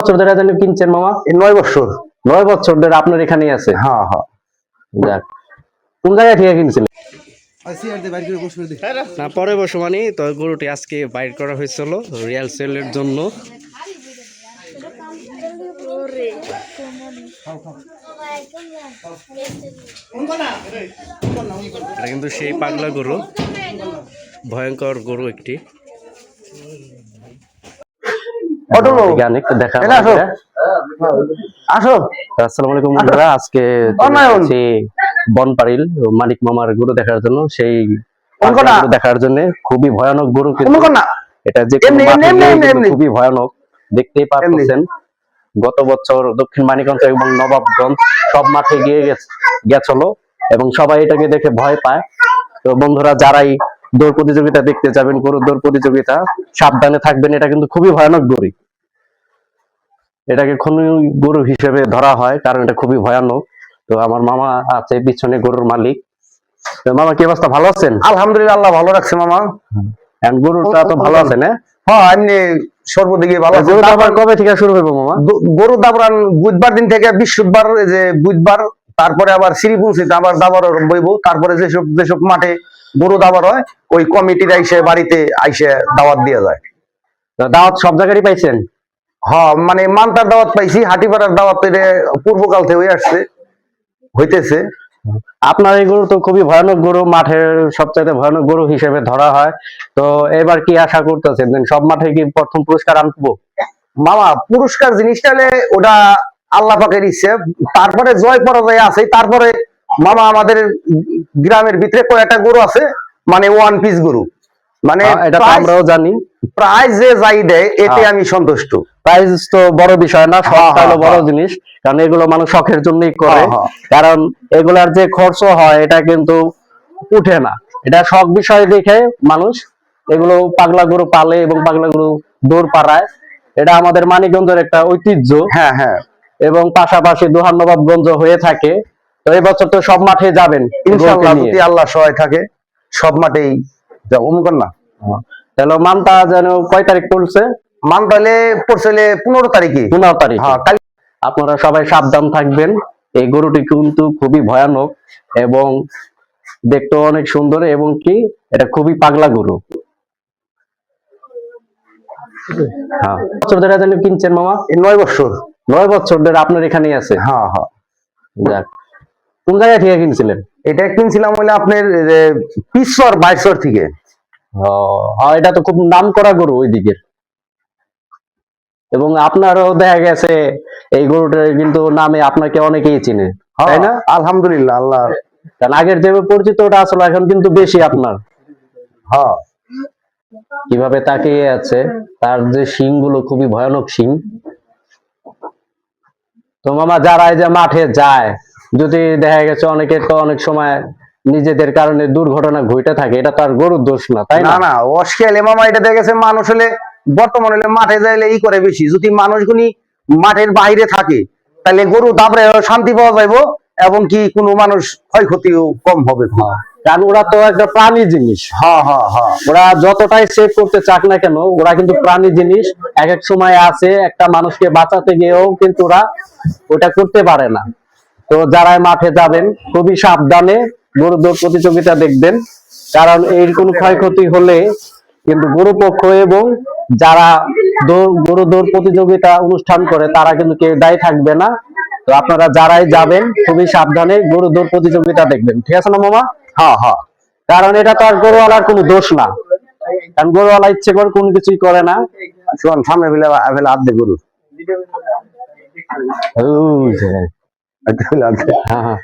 বছর ধরে জানি কিনছেন মামা? এই নয় বছর। নয় বছর ধরে আপনার এখানেই আছে? হ্যাঁ হ্যাঁ। যাক। কোন জায়গায় থেকে কিনছিলেন? না পরে বসো মানে তো গরুটি আজকে বাইর করা হয়েছিল রিয়াল সেলের জন্য। এটা কিন্তু সেই পাগলা গরু। ভয়ঙ্কর গরু একটি। আজকে বনপাড়িল মানিক মামার গরু দেখার জন্য। সেই দেখার জন্য। খুবই ভয়ানক গরু এটা যে। খুবই ভয়ানক। দেখতেই পাচ্ছেন গত বছর দক্ষিণ মানিকগঞ্জ এবং নবাবগঞ্জ সব মাঠে গিয়ে গেছে- গেছিল এবং সবাই এটাকে দেখে ভয় পায়। তো বন্ধুরা যারাই দৌড় প্রতিযোগিতা দেখতে যাবেন গরুর দৌড় প্রতিযোগিতা সাবধানে থাকবেন এটা কিন্তু খুবই ভয়ানক গরু এটাকে খনি গরু হিসেবে ধরা হয় কারণ এটা খুবই ভয়ানক। তো আমার মামা আছে পিছনে গরুর মালিক। মামা কি অবস্থা? ভালো আছেন? আলহামদুলিল্লাহ আল্লাহ ভালো রাখছে মামা। And গরুটা তো ভালো আছে না? হ্যাঁ এমনি সর্বদিকে ভালো আছে। গরুটা কবে থেকে শুরু হইব মামা? গরু দাবরান বুধবার দিন থেকে বৃহস্পতিবার যে বুধবার তারপরে আবার শ্রীপুঞ্চিতে আবার দাবার বইব। তারপরে যেসব যেসব মাঠে গরু দাবার হয় ওই কমিটির আইসে বাড়িতে আইসে দাওয়াত দিয়ে যায়। দাওয়াত সব জায়গায় পাইছেন? হ্যাঁ মানে মানতার দাওয়াত পাইছি হাটিপাড়ার দাওয়াত পূর্বকাল থেকে হয়ে আসছে হইতেছে। আপনার এই গরু তো খুবই ভয়ানক গরু মাঠের সবচাইতে ভয়ানক গরু হিসেবে ধরা হয়। তো এবার কি আশা করতেছেন? সব মাঠে কি প্রথম পুরস্কার আনব? মামা পুরস্কার জিনিসটা ওটা আল্লাহ পাকের ইচ্ছে। তারপরে জয় পরাজয় আছে তারপরে মামা আমাদের গ্রামের ভিতরে কয়েকটা গরু আছে মানে ওয়ান পিস গরু। মানে হ্যাঁ, এটা তো আমরাও জানি। প্রাইজ যে যাই দেয় এতে হ্যাঁ। আমি সন্তুষ্ট। প্রাইস তো বড় বিষয় না হ্যাঁ, শখটা হলো হ্যাঁ, বড় হ্যাঁ। জিনিস কারণ এগুলো মানুষ শখের জন্যই করে। হ্যাঁ, হ্যাঁ। কারণ এগুলার যে খরচ হয় এটা কিন্তু উঠে না। এটা শখ বিষয় দেখে মানুষ এগুলো পাগলা গরু পালে এবং পাগলা গরু দৌড় পাড়ায়। এটা আমাদের মানিকগঞ্জের একটা ঐতিহ্য। হ্যাঁ হ্যাঁ। এবং পাশাপাশি দোহান নবাবগঞ্জ হয়ে থাকে। তো এই বছর তো সব মাঠে যাবেন। যদি আল্লাহ সহায় থাকে সব মাঠেই যাও। অমুকন না? তাহলে মানটা যেন কয় তারিখ পড়ছে? মান তাহলে পড়ছিলে পনেরো তারিখে পনেরো তারিখ। হ্যাঁ আপনারা সবাই সাবধান থাকবেন। এই গরুটি কিন্তু খুবই ভয়ানক এবং দেখতে অনেক সুন্দর এবং কি এটা খুবই পাগলা গরু। হ্যাঁ। বছর ধরে জানি কিনছেন মামা? এই নয় বছর। নয় বছর ধরে আপনার এখানেই আছে? হ্যাঁ হ্যাঁ। যাক। কোন থেকে কিনছিলেন? এটা কিনছিলাম আপনার থেকে। হ্যাঁ, এটা তো খুব নাম করা গরু ওই দিকের এবং আপনারও দেখা গেছে এই গরুটার কিন্তু নামে আপনাকে অনেকেই চিনে তাই না? আলহামদুলিল্লাহ আল্লাহ। কারণ আগের যে পরিচিত ওটা আসলে এখন কিন্তু বেশি আপনার। হ্যাঁ। কীভাবে তাকিয়ে আছে তার যে শিংগুলো খুবই ভয়ানক শিং। তো মামা যারা এই যে মাঠে যায় যদি দেখা গেছে অনেকে তো অনেক সময় নিজেদের কারণে দুর্ঘটনা ঘটে থাকে এটা তো আর গরুর দোষ না তাই না? না অস্কেলে মামা এটা দেখা গেছে মানুষ হলে বর্তমান হলে মাঠে যাইলে ই করে বেশি। যদি মানুষগুলি মাঠের বাইরে থাকে তাহলে গরু তারপরে শান্তি পাওয়া যাইবো এবং কি কোনো মানুষ ক্ষয়ক্ষতিও কম হবে। কারণ ওরা তো একটা প্রাণী জিনিস। হ্যাঁ হ্যাঁ হ্যাঁ। ওরা যতটাই সেভ করতে চাক না কেন ওরা কিন্তু প্রাণী জিনিস। এক এক সময় আছে একটা মানুষকে বাঁচাতে গিয়েও কিন্তু ওরা ওটা করতে পারে না। তো যারা মাঠে যাবেন খুবই সাবধানে গরু দৌড় প্রতিযোগিতা দেখবেন। কারণ এর কোনো ক্ষয়ক্ষতি হলে কিন্তু গরু পক্ষ এবং যারা দৌড় গরু দৌড় প্রতিযোগিতা অনুষ্ঠান করে তারা কিন্তু কেউ দায়ী থাকবে না। তো আপনারা যারাই যাবেন খুবই সাবধানে গরু দৌড় প্রতিযোগিতা দেখবেন। ঠিক আছে না মামা? হ্যাঁ হ্যাঁ। কারণ এটা তো আর গরুওয়ালার কোনো দোষ না। কারণ গরুওয়ালা ইচ্ছে করে কোনো কিছুই করে না। শোন সামনে ফেলে ফেলে দে গরু। হ্যাঁ হ্যাঁ।